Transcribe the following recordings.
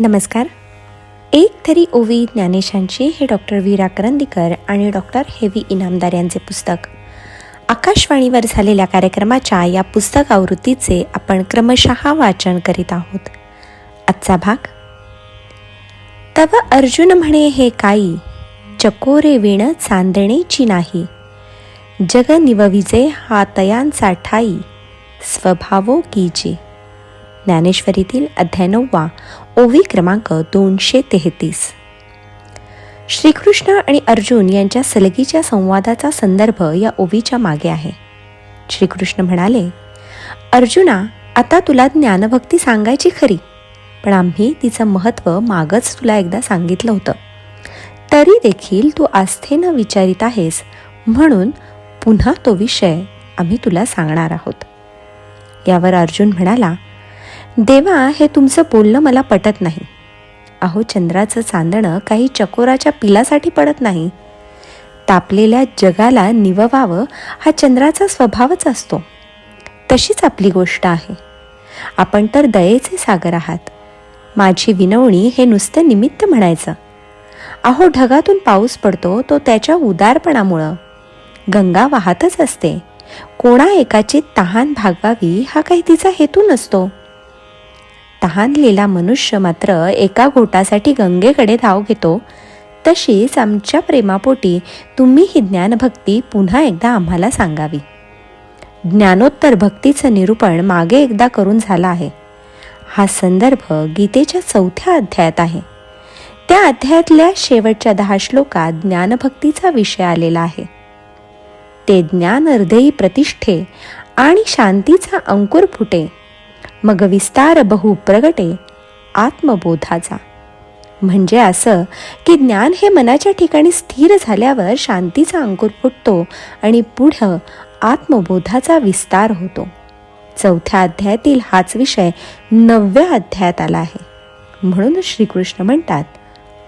नमस्कार. एक तरी ओवी ज्ञानेशांची हे डॉक्टर वीरा करंदीकर आणि डॉक्टर हेवी इनामदार यांचे पुस्तक. आकाशवाणीवर झालेल्या कार्यक्रमाच्या या पुस्तक आवृत्तीचे आपण क्रमशः वाचन करीत आहोत. आजचा भाग तव अर्जुन म्हणे हे काई चकोरे विण चांदणेची नाही. जग निवविजे हा तयांचा ठाई स्वभावो कीजे. ज्ञानेश्वरीतील अध्याय नववा ओवी क्रमांक दोनशे तेहतीस. श्रीकृष्ण आणि अर्जुन यांच्या सलगीच्या संवादाचा संदर्भ या ओवीच्या मागे आहे. श्रीकृष्ण म्हणाले अर्जुना आता तुला ज्ञानभक्ती सांगायची खरी पण आम्ही तिचं महत्त्व मागच तुला एकदा सांगितलं होतं. तरी देखील तू आस्थेनं विचारित आहेस म्हणून पुन्हा तो विषय आम्ही तुला सांगणार आहोत. यावर अर्जुन म्हणाला देवा हे तुमचं बोलणं मला पटत नाही. अहो चंद्राचं चांदणं काही चकोराच्या पिलासाठी पडत नाही. तापलेल्या जगाला निववावं हा चंद्राचा स्वभावच असतो. तशीच आपली गोष्ट आहे. आपण तर दयेचे सागर आहात. माझी विनवणी हे नुसतं निमित्त म्हणायचं. अहो ढगातून पाऊस पडतो तो त्याच्या उदारपणामुळं. गंगा वाहतच असते. कोणा एकाची तहान भागवावी हा काही तिचा हेतू नसतो. तहानलेला मनुष्य मात्र एका घोटासाठी गंगेकडे धाव घेतो. तशीच आमच्या प्रेमापोटी तुम्ही ही ज्ञानभक्ती पुन्हा एकदा आम्हाला सांगावी. ज्ञानोत्तर भक्तीचं निरूपण मागे एकदा करून झाला आहे. हा संदर्भ गीतेच्या चौथ्या अध्यायात आहे. त्या अध्यायातल्या शेवटच्या दहा श्लोकात ज्ञानभक्तीचा विषय आलेला आहे. ते ज्ञान हृदयी प्रतिष्ठे आणि शांतीचा अंकुर फुटे मग विस्तार बहु प्रगटे आत्मबोधाचा. म्हणजे असं की ज्ञान हे मनाच्या ठिकाणी स्थिर झाल्यावर शांतीचा अंकुर फुटतो आणि पुढं आत्मबोधाचा विस्तार होतो. चौथ्या अध्यायातील हाच विषय नवव्या अध्यायात आला आहे. म्हणून श्रीकृष्ण म्हणतात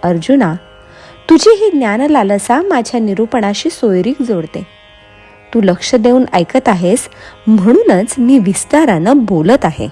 अर्जुना तुझी ही ज्ञान लालसा माझ्या निरूपणाशी सोयरीक जोडते. तू लक्ष देऊन ऐकत आहेस म्हणूनच मी विस्तारानं बोलत आहे.